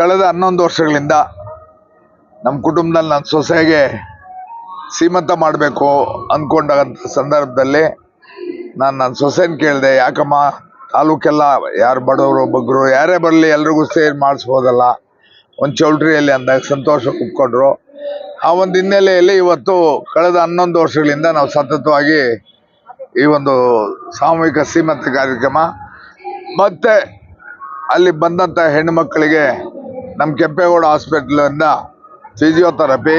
ಕಳೆದ ಹನ್ನೊಂದು ವರ್ಷಗಳಿಂದ ನಮ್ಮ ಕುಟುಂಬದಲ್ಲಿ ನನ್ನ ಸೊಸೆಗೆ ಸೀಮಂತ ಮಾಡಬೇಕು ಅಂದ್ಕೊಂಡಾಗಂಥ ಸಂದರ್ಭದಲ್ಲಿ ನಾನು ನನ್ನ ಸೊಸೆನ ಕೇಳಿದೆ, ಯಾಕಮ್ಮ, ತಾಲೂಕೆಲ್ಲ ಯಾರು ಬಡವರು ಬಗ್ಗರು ಯಾರೇ ಬರಲಿ ಎಲ್ರಿಗೂ ಸೇರಿ ಮಾಡಿಸ್ಬೋದಲ್ಲ? ಒಂದು ಚೌಲ್ಟ್ರಿಯಲ್ಲಿ ಅಂದಾಗ ಸಂತೋಷ ಒಪ್ಕೊಂಡ್ರು ಆ ಒಂದು ಹಿನ್ನೆಲೆಯಲ್ಲಿ ಇವತ್ತು ಕಳೆದ ಹನ್ನೊಂದು ವರ್ಷಗಳಿಂದ ನಾವು ಸತತವಾಗಿ ಈ ಒಂದು ಸಾಮೂಹಿಕ ಸೀಮಂತ ಕಾರ್ಯಕ್ರಮ, ಮತ್ತು ಅಲ್ಲಿ ಬಂದಂಥ ಹೆಣ್ಣು ಮಕ್ಕಳಿಗೆ ನಮ್ಮ ಕೆಂಪೇಗೌಡ ಹಾಸ್ಪಿಟ್ಲನ್ನ ಫಿಸಿಯೋಥೆರಪಿ,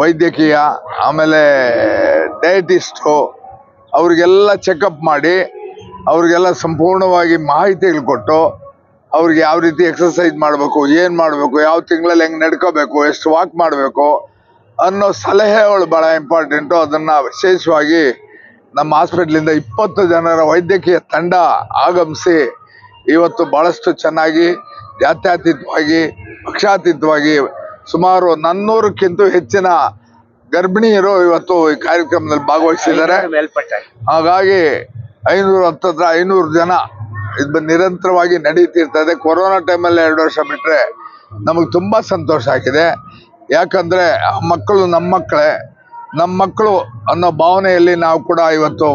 ವೈದ್ಯಕೀಯ, ಆಮೇಲೆ ಡಯಟಿಸ್ಟು ಅವ್ರಿಗೆಲ್ಲ ಚೆಕಪ್ ಮಾಡಿ, ಅವ್ರಿಗೆಲ್ಲ ಸಂಪೂರ್ಣವಾಗಿ ಮಾಹಿತಿಗಳು ಕೊಟ್ಟು ಅವ್ರಿಗೆ ಯಾವ ರೀತಿ ಎಕ್ಸಸೈಸ್ ಮಾಡಬೇಕು, ಏನು ಮಾಡಬೇಕು, ಯಾವ ತಿಂಗಳಲ್ಲಿ ಹೆಂಗೆ ನಡ್ಕೋಬೇಕು, ಎಷ್ಟು ವಾಕ್ ಮಾಡಬೇಕು ಅನ್ನೋ ಸಲಹೆಗಳು ಭಾಳ ಇಂಪಾರ್ಟೆಂಟು. ಅದನ್ನು ವಿಶೇಷವಾಗಿ ನಮ್ಮ ಹಾಸ್ಪಿಟ್ಲಿಂದ ಇಪ್ಪತ್ತು ಜನರ ವೈದ್ಯಕೀಯ ತಂಡ ಆಗಮಿಸಿ, ಇವತ್ತು ಭಾಳಷ್ಟು ಚೆನ್ನಾಗಿ ಜಾತ್ಯತೀತವಾಗಿ ಪಕ್ಷಾತೀತವಾಗಿ ಸುಮಾರು ನಾನ್ನೂರಕ್ಕಿಂತ ಹೆಚ್ಚಿನ ಗರ್ಭಿಣಿಯರು ಇವತ್ತು ಈ ಕಾರ್ಯಕ್ರಮದಲ್ಲಿ ಭಾಗವಹಿಸಿದ್ದಾರೆ. ಹಾಗಾಗಿ ಐನೂರು ಹತ್ತತ್ರ ಐನೂರು ಜನ ಇದು ನಿರಂತರವಾಗಿ ನಡೀತಿರ್ತದೆ ಕೊರೋನಾ ಟೈಮಲ್ಲಿ ಎರಡು ವರ್ಷ ಬಿಟ್ಟರೆ ನಮಗೆ ತುಂಬ ಸಂತೋಷ ಆಗಿದೆ. ಯಾಕಂದರೆ ಆ ಮಕ್ಕಳು ನಮ್ಮ ಮಕ್ಕಳೇ. ನಮ್ಮ ಮಕ್ಕಳು ಅನ್ನೋ ಭಾವನೆಯಲ್ಲಿ ನಾವು ಕೂಡ ಇವತ್ತು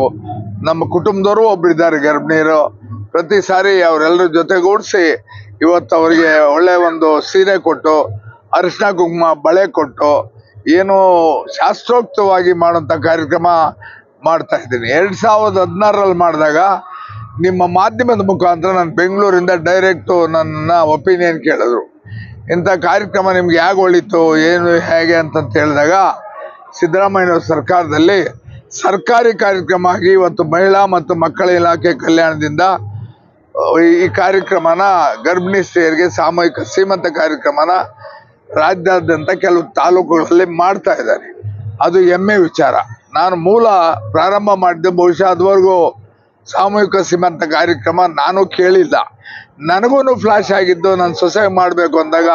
ನಮ್ಮ ಕುಟುಂಬದವರು ಒಬ್ಬರಿದ್ದಾರೆ ಗರ್ಭಿಣಿಯರು. ಪ್ರತಿ ಸಾರಿ ಅವರೆಲ್ಲರ ಜೊತೆಗೂಡಿಸಿ ಇವತ್ತು ಅವರಿಗೆ ಒಳ್ಳೆ ಒಂದು ಸೀರೆ ಕೊಟ್ಟು, ಅರಿಶಿನ ಕುಂಕುಮ, ಬಳೆ ಕೊಟ್ಟು, ಏನು ಶಾಸ್ತ್ರೋಕ್ತವಾಗಿ ಮಾಡುವಂಥ ಕಾರ್ಯಕ್ರಮ ಮಾಡ್ತಾ ಇದ್ದೀನಿ. ಎರಡು ಸಾವಿರದ ಹದಿನಾರರಲ್ಲಿ ಮಾಡಿದಾಗ ನಿಮ್ಮ ಮಾಧ್ಯಮದ ಮುಖಾಂತರ ನಾನು ಬೆಂಗಳೂರಿಂದ ಡೈರೆಕ್ಟು ನನ್ನ ಒಪಿನಿಯನ್ ಕೇಳಿದ್ರು. ಇಂಥ ಕಾರ್ಯಕ್ರಮ ನಿಮ್ಗೆ ಹೇಗೆ ಒಳಿತು, ಏನು, ಹೇಗೆ ಅಂತಂತ ಹೇಳಿದಾಗ ಸಿದ್ದರಾಮಯ್ಯ ಸರ್ಕಾರದಲ್ಲಿ ಸರ್ಕಾರಿ ಕಾರ್ಯಕ್ರಮ ಆಗಿ ಇವತ್ತು ಮಹಿಳಾ ಮತ್ತು ಮಕ್ಕಳ ಇಲಾಖೆ ಕಲ್ಯಾಣದಿಂದ ಈ- ಕಾರ್ಯಕ್ರಮನ ಗರ್ಭಿಣಿ ಸ್ತ್ರೀಯರಿಗೆ ಸಾಮೂಹಿಕ ಸೀಮಂತ ಕಾರ್ಯಕ್ರಮನ ರಾಜ್ಯಾದ್ಯಂತ ಕೆಲವು ತಾಲೂಕುಗಳಲ್ಲಿ ಮಾಡ್ತಾ ಇದ್ದಾರೆ. ಅದು ಹೆಮ್ಮೆ ವಿಚಾರ. ನಾನು ಮೂಲ ಪ್ರಾರಂಭ ಮಾಡಿದ್ದೆ ಬಹುಶಃ ಅದುವರೆಗೂ ಸಾಮೂಹಿಕ ಸೀಮಂತ ಕಾರ್ಯಕ್ರಮ ನಾನು ಕೇಳಿಲ್ಲ. ನನಗೂ ಫ್ಲಾಶ್ ಆಗಿದ್ದು ನಾನು ಸೊಸೆಗೆ ಮಾಡಬೇಕು ಅಂದಾಗ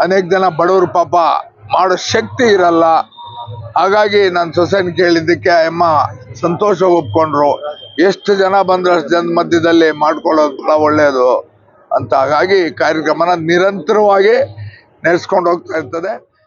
ಅನೇಕ ಜನ ಬಡವರು ಪಾಪ ಮಾಡೋ ಶಕ್ತಿ ಇರಲ್ಲ. ಹಾಗಾಗಿ ನಾನು ಸೊಸೆನ ಕೇಳಿದ್ದಕ್ಕೆ ಅಮ್ಮ ಸಂತೋಷ ಒಪ್ಕೊಂಡ್ರು. ಎಷ್ಟು ಜನ ಬಂದ್ರು ಅಷ್ಟು ಜನ ಮಧ್ಯದಲ್ಲಿ ಮಾಡ್ಕೊಳ್ಳೋದು ಒಳ್ಳೆಯದು ಅಂತ ಹಾಗಾಗಿ ಕಾರ್ಯಕ್ರಮನ ನಿರಂತರವಾಗಿ ನಡೆಸ್ಕೊಂಡು ಹೋಗ್ತಾ ಇರ್ತದೆ.